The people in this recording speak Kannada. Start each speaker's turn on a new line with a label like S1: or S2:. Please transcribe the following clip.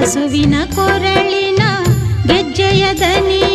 S1: ಹಸುವಿನ ಕೊರಳಿನ ಗೆಜ್ಜೆಯ ದನಿ